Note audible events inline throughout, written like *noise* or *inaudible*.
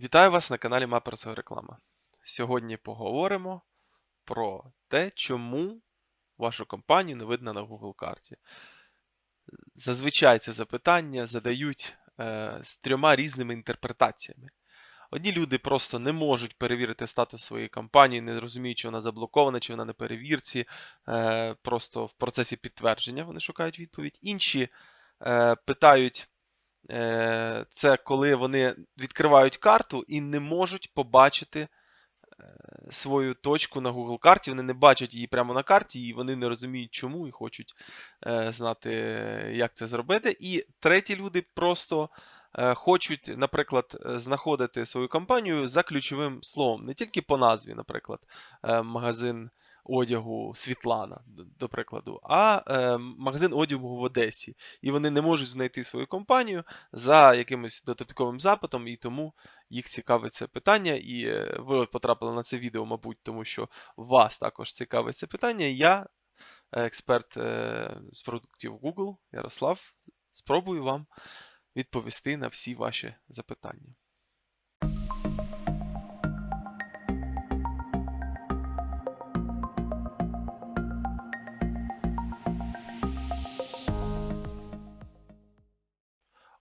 Вітаю вас на каналі Маперсова Реклама. Сьогодні поговоримо про те, чому вашу компанію не видно на Google карті. Зазвичай це запитання задають е, з трьома різними інтерпретаціями. Одні люди просто не можуть перевірити статус своєї компанії, не розуміють, чи вона заблокована, чи вона на перевірці, е, просто в процесі підтвердження вони шукають відповідь. Інші е, питають. Е, Це коли вони відкривають карту і не можуть побачити е, свою точку на Google карті. Вони не бачать її прямо на карті, і вони не розуміють, чому, і хочуть е, знати, як це зробити. І треті люди просто хочуть, наприклад, знаходити свою компанію за ключовим словом, не тільки по назві, наприклад, магазин одягу Світлана, до- прикладу, а е, магазин одягу в Одесі. І вони не можуть знайти свою компанію за якимось додатковим запитом, і тому їх цікавить це питання. І е, ви потрапили на це відео, мабуть, тому що вас також цікавить це питання. Я, експерт е, з продуктів Google, Ярослав, спробую вам відповісти на всі ваші запитання.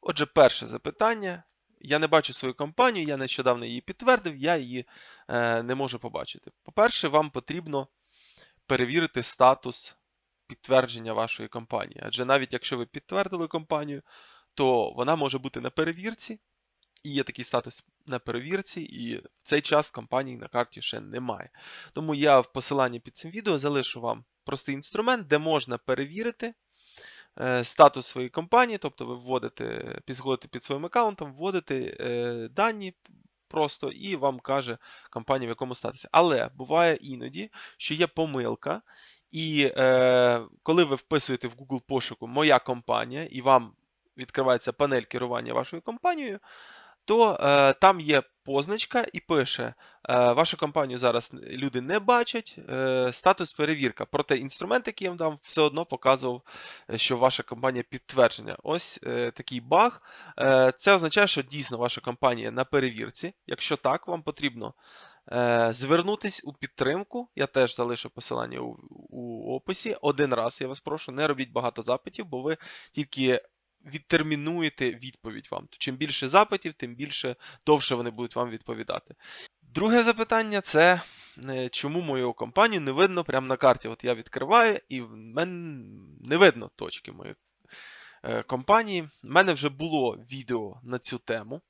Отже, перше запитання. Я не бачу свою компанію, я нещодавно її підтвердив, я її е, не можу побачити. По-перше, вам потрібно перевірити статус підтвердження вашої компанії. Адже навіть якщо ви підтвердили компанію, то вона може бути на перевірці, і є такий статус на перевірці, і в цей час компанії на карті ще немає. Тому я в посиланні під цим відео залишу вам простий інструмент, де можна перевірити статус своєї компанії, тобто ви вводите, підходите під своїм аккаунтом, вводите е, дані просто і вам каже компанія, в якому статусі. Але буває іноді, що є помилка, і е, коли ви вписуєте в Google пошуку Моя компанія, і вам відкривається панель керування вашою компанією, то е, там є позначка і пише: е, вашу компанію зараз люди не бачать, е, статус перевірка. Проте інструмент, який я вам дам, все одно показував, е, що ваша компанія підтвердження. Ось е, такий баг. Е, це означає, що дійсно ваша компанія на перевірці. Якщо так, вам потрібно е, звернутись у підтримку. Я теж залишу посилання у, у описі. Один раз я вас прошу, не робіть багато запитів, бо ви тільки відтермінуєте відповідь вам. Чим більше запитів, тим більше довше вони будуть вам відповідати. Друге запитання це е, чому мою компанію не видно прямо на карті. От я відкриваю, і в мене не видно точки моєї компанії. У мене вже було відео на цю тему.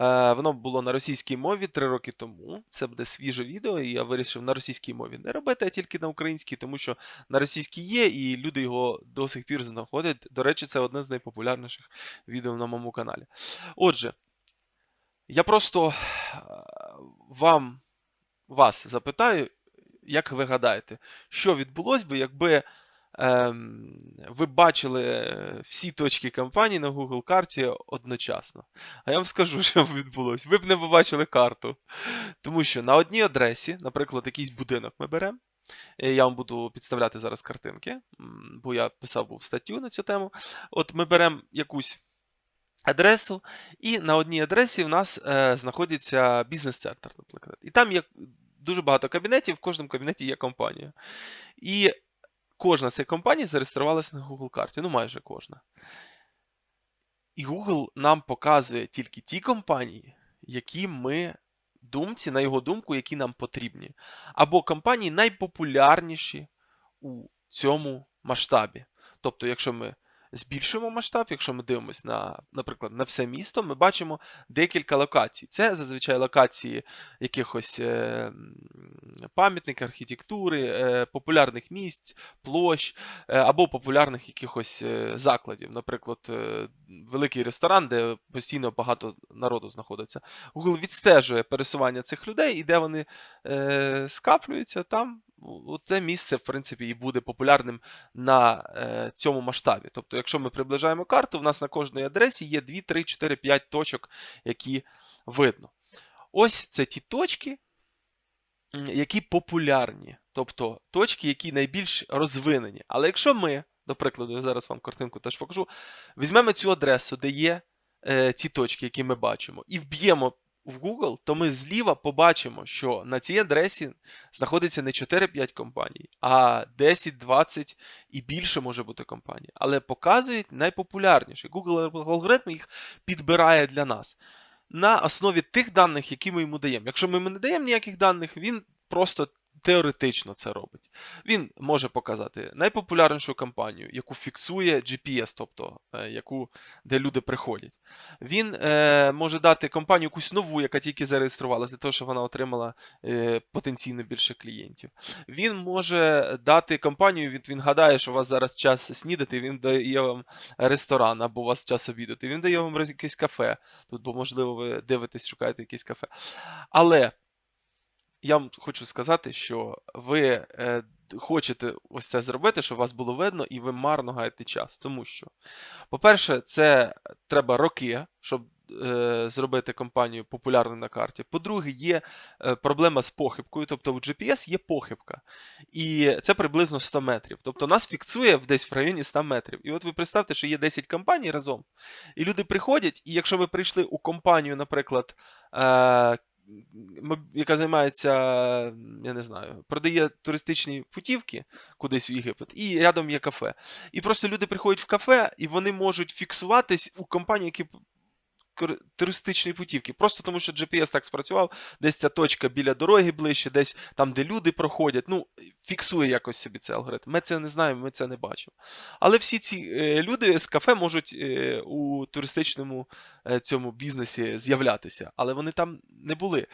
Е, Воно було на російській мові три роки тому. Це буде свіже відео, і я вирішив на російській мові не робити, а тільки на українській, тому що на російській є, і люди його до сих пір знаходять. До речі, це одне з найпопулярніших відео на моєму каналі. Отже, я просто е, вам вас запитаю, як ви гадаєте, що відбулось би, якби ви бачили е, всі точки компанії на Google карті одночасно. А я вам скажу, *laughs* що б відбулось. Ви б не побачили карту. Тому що на одній адресі, наприклад, якийсь будинок ми беремо. е, Я вам буду підставляти зараз картинки, бо я писав був статтю на цю тему. От ми беремо якусь адресу, і на одній адресі у нас е, знаходиться бізнес-центр, наприклад. І там є дуже багато кабінетів, в кожному кабінеті є компанія. І кожна з цих компаній зареєструвалася на Google карті, ну майже кожна. І Google нам показує тільки ті компанії, які ми думці, на його думку, які нам потрібні. Або компанії найпопулярніші у цьому масштабі. Тобто, якщо ми збільшуємо масштаб, якщо ми дивимося на, наприклад, на все місто, ми бачимо декілька локацій. Це зазвичай локації якихось е, пам'ятників архітектури, е, популярних місць, площ е, або популярних якихось закладів. Наприклад, великий ресторан, де постійно багато народу знаходиться. Google відстежує пересування цих людей, і де вони скаплюються, там це місце, в принципі, і буде популярним на е, цьому масштабі. Тобто, якщо ми приближаємо карту, в нас на кожній адресі є 2, 3, 4, 5 точок, які видно. Ось це ті точки, які популярні, тобто точки, які найбільш розвинені. Але якщо ми, до прикладу, я зараз вам картинку теж покажу, візьмемо цю адресу, де є е, ці точки, які ми бачимо, і вб'ємо в Google, то ми зліва побачимо, що на цій адресі знаходиться не 4-5 компаній, а 10, 20 і більше може бути компаній. Але показують найпопулярніші. Google алгоритм їх підбирає для нас на основі тих даних, які ми йому даємо. Якщо ми йому не даємо ніяких даних, він просто теоретично це робить. Він може показати найпопулярнішу компанію, яку фіксує GPS, тобто е, яку, де люди приходять. Він е, може дати компанію якусь нову, яка тільки зареєструвалася, для того, щоб вона отримала е, потенційно більше клієнтів. Він може дати компанію, він, він гадає, що у вас зараз час снідати, він дає вам ресторан або у вас час обідати. Він дає вам якесь кафе. Тут, бо, можливо, ви дивитесь, шукаєте якесь кафе. Але я вам хочу сказати, що ви е, хочете ось це зробити, щоб вас було видно, і ви марно гаєте час. Тому що, по-перше, це треба роки, щоб е, зробити компанію популярною на карті. По-друге, є е, проблема з похибкою, тобто у GPS є похибка. І це приблизно 100 метрів. Тобто нас фіксує десь в районі 100 метрів. І от ви представте, що є 10 компаній разом, і люди приходять, і якщо ви прийшли у компанію, наприклад, е, яка займається, я не знаю, продає туристичні путівки кудись в Єгипет, і рядом є кафе. І просто люди приходять в кафе, і вони можуть фіксуватись у компанії, які туристичні путівки. Просто тому, що GPS так спрацював, десь ця точка біля дороги ближче, десь там, де люди проходять. Ну, фіксує якось собі цей алгоритм. Ми це не знаємо, ми це не бачимо. Але всі ці е, люди з кафе можуть е, у туристичному е, цьому бізнесі з'являтися, але вони там не були.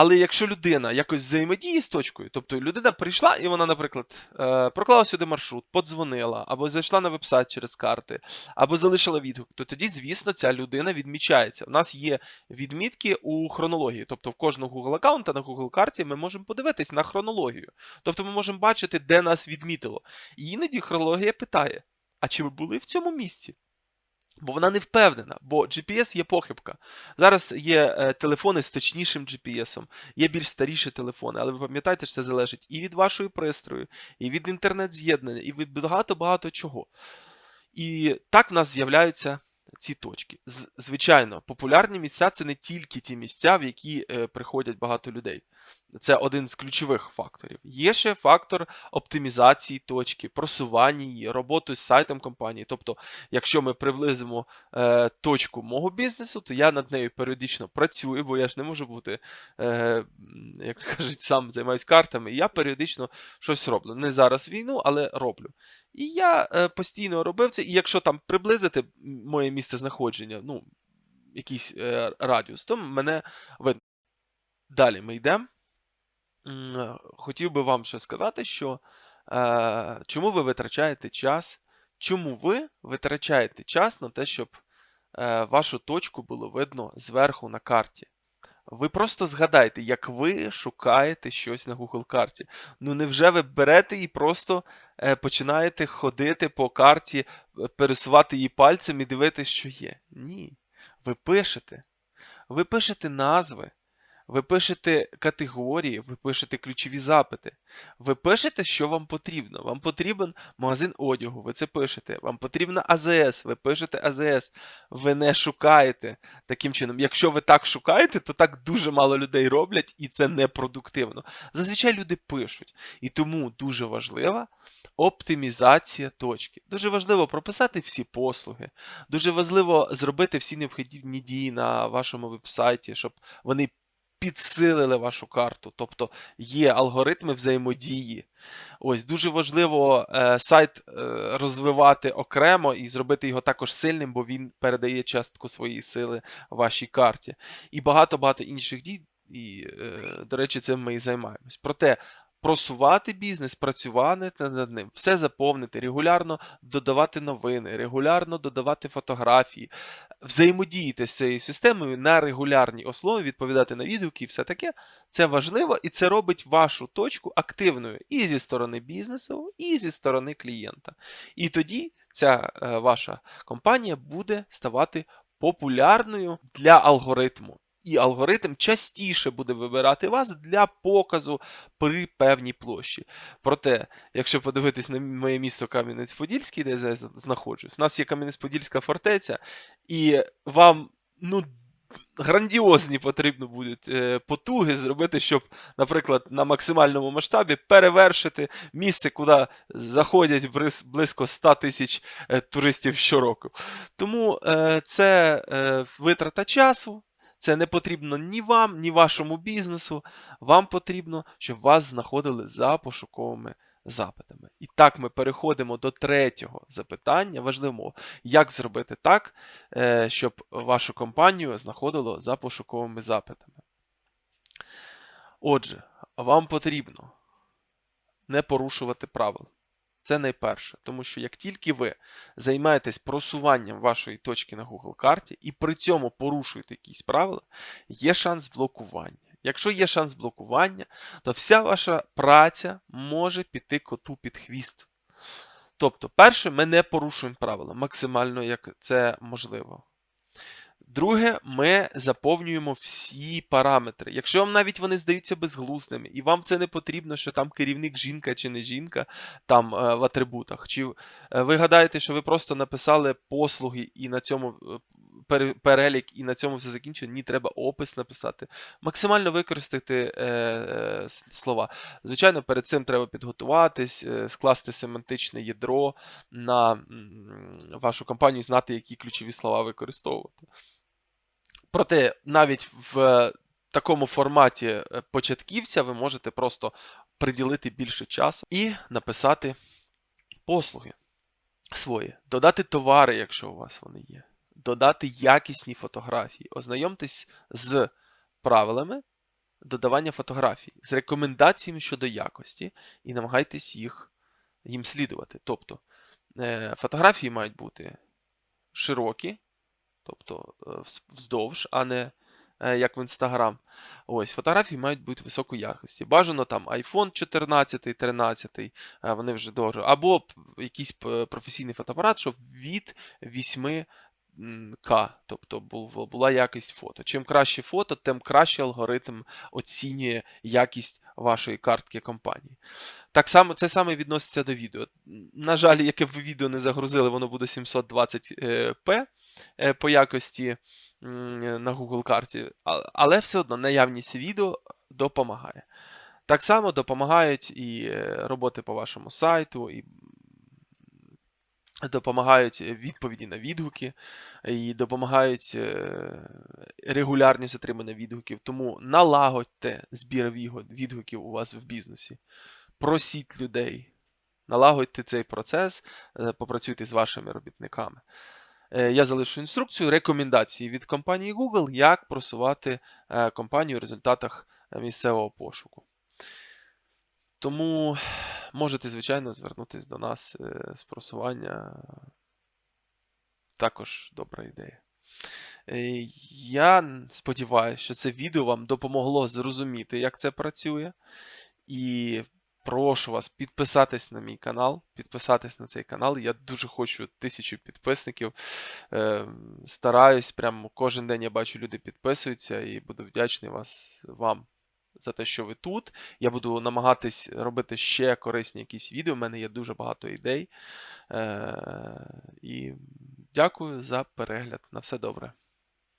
Але якщо людина якось взаємодіє з точкою, тобто людина прийшла і вона, наприклад, е, проклала сюди маршрут, подзвонила, або зайшла на вебсайт через карти, або залишила відгук, то тоді, звісно, ця людина відмічається. У нас є відмітки у хронології. Тобто в кожного Google аккаунта на Google карті ми можемо подивитись на хронологію. Тобто ми можемо бачити, де нас відмітило. І іноді хронологія питає: а чи ви були в цьому місці? Бо вона не впевнена, бо GPS є похибка. Зараз є е, телефони з точнішим GPS, є більш старіші телефони, але ви пам'ятаєте, що це залежить і від вашої пристрою, і від інтернет-з'єднання, і від багато-багато чого. І так в нас з'являються ці точки. З- Звичайно, популярні місця це не тільки ті місця, в які е, приходять багато людей. Це один з ключових факторів. Є ще фактор оптимізації точки, просування її, роботи з сайтом компанії. Тобто, якщо ми приблизимо е, точку мого бізнесу, то я над нею періодично працюю, бо я ж не можу бути, е, як кажуть, сам займаюсь картами. Я періодично щось роблю. Не зараз війну, але роблю. І я е, постійно робив це. І якщо там приблизити моє місце знаходження, ну, якийсь е, радіус, то мене видно. Далі ми йдемо. Е, Хотів би вам ще сказати, що е, чому ви витрачаєте час, чому ви витрачаєте час на те, щоб е, вашу точку було видно зверху на карті. Ви просто згадайте, як ви шукаєте щось на Google карті. Ну невже ви берете і просто е, починаєте ходити по карті, е, пересувати її пальцем і дивитися, що є? Ні. Ви пишете. Ви пишете назви. Ви пишете категорії, ви пишете ключові запити. Ви пишете, що вам потрібно. Вам потрібен магазин одягу, ви це пишете. Вам потрібна АЗС, ви пишете АЗС. Ви не шукаєте таким чином. Якщо ви так шукаєте, то так дуже мало людей роблять, і це непродуктивно. Зазвичай люди пишуть. І тому дуже важлива оптимізація точки. Дуже важливо прописати всі послуги. Дуже важливо зробити всі необхідні дії на вашому вебсайті, щоб вони підсилили вашу карту. Тобто є алгоритми взаємодії. Ось дуже важливо е, сайт е, розвивати окремо і зробити його також сильним, бо він передає частку своєї сили вашій карті. І багато-багато інших дій. І, е, до речі, цим ми і займаємось. Проте просувати бізнес, працювати над ним, все заповнити, регулярно додавати новини, регулярно додавати фотографії, взаємодіяти з цією системою на регулярній основі, відповідати на відгуки і все таке. Це важливо, і це робить вашу точку активною і зі сторони бізнесу, і зі сторони клієнта. І тоді ця е, ваша компанія буде ставати популярною для алгоритму. І алгоритм частіше буде вибирати вас для показу при певній площі. Проте, якщо подивитись на моє місто Кам'янець-Подільський, де я знаходжусь, в нас є Кам'янець-Подільська фортеця, і вам ну грандіозні потрібно будуть е, потуги зробити, щоб, наприклад, на максимальному масштабі перевершити місце, куди заходять близько 100 тисяч е, туристів щороку. Тому е, це витрата часу. Це не потрібно ні вам, ні вашому бізнесу. Вам потрібно, щоб вас знаходили за пошуковими запитами. І так ми переходимо до третього запитання важливого. Як зробити так, е, щоб вашу компанію знаходило за пошуковими запитами? Отже, вам потрібно не порушувати правил. Це найперше, тому що як тільки ви займаєтесь просуванням вашої точки на Google карті і при цьому порушуєте якісь правила, є шанс блокування. Якщо є шанс блокування, то вся ваша праця може піти коту під хвіст. Тобто, перше, ми не порушуємо правила максимально, як це можливо. Друге, ми заповнюємо всі параметри. Якщо вам навіть вони здаються безглузними, і вам це не потрібно, що там керівник жінка чи не жінка там е, в атрибутах, чи е, ви гадаєте, що ви просто написали послуги і на цьому е, перелік, і на цьому все закінчено. Ні, треба опис написати. Максимально використати е, е, слова. Звичайно, перед цим треба підготуватись, е, скласти семантичне ядро на м, вашу компанію, знати, які ключові слова використовувати. Проте навіть в такому форматі е, початківця ви можете просто приділити більше часу і написати послуги свої, додати товари, якщо у вас вони є, додати якісні фотографії, ознайомтесь з правилами додавання фотографій, з рекомендаціями щодо якості і намагайтесь їх їм слідувати. Тобто е, фотографії мають бути широкі, тобто е, вздовж, а не е, як в Instagram. Ось, фотографії мають бути високої якості. Бажано там iPhone 14, 13, е, вони вже дорого. Або якийсь професійний фотоапарат, щоб від 8 м, К, тобто була якість фото. Чим краще фото, тим краще алгоритм оцінює якість вашої картки компанії. Так само це саме відноситься до відео. На жаль, яке ви відео не загрузили, воно буде 720p е, по якості на Google карті, але все одно наявність відео допомагає. Так само допомагають і е, роботи по вашому сайту, і допомагають відповіді на відгуки, і допомагають е, регулярність отримання відгуків. Тому налагодьте збір відгуків у вас в бізнесі. Просіть людей, налагодьте цей процес, е, попрацюйте з вашими робітниками. Е, Я залишу інструкцію, рекомендації від компанії Google, як просувати е, компанію в результатах е, місцевого пошуку. Тому можете, звичайно, звернутися до нас е, з просування. Також добра ідея. Е, Я сподіваюся, що це відео вам допомогло зрозуміти, як це працює. І прошу вас підписатись на мій канал, підписатись на цей канал. Я дуже хочу тисячу підписників. Е, Стараюсь, прямо кожен день я бачу, люди підписуються і буду вдячний вас, вам за те, що ви тут. Я буду намагатись робити ще корисні якісь відео. У мене є дуже багато ідей. Е, І дякую за перегляд. На все добре.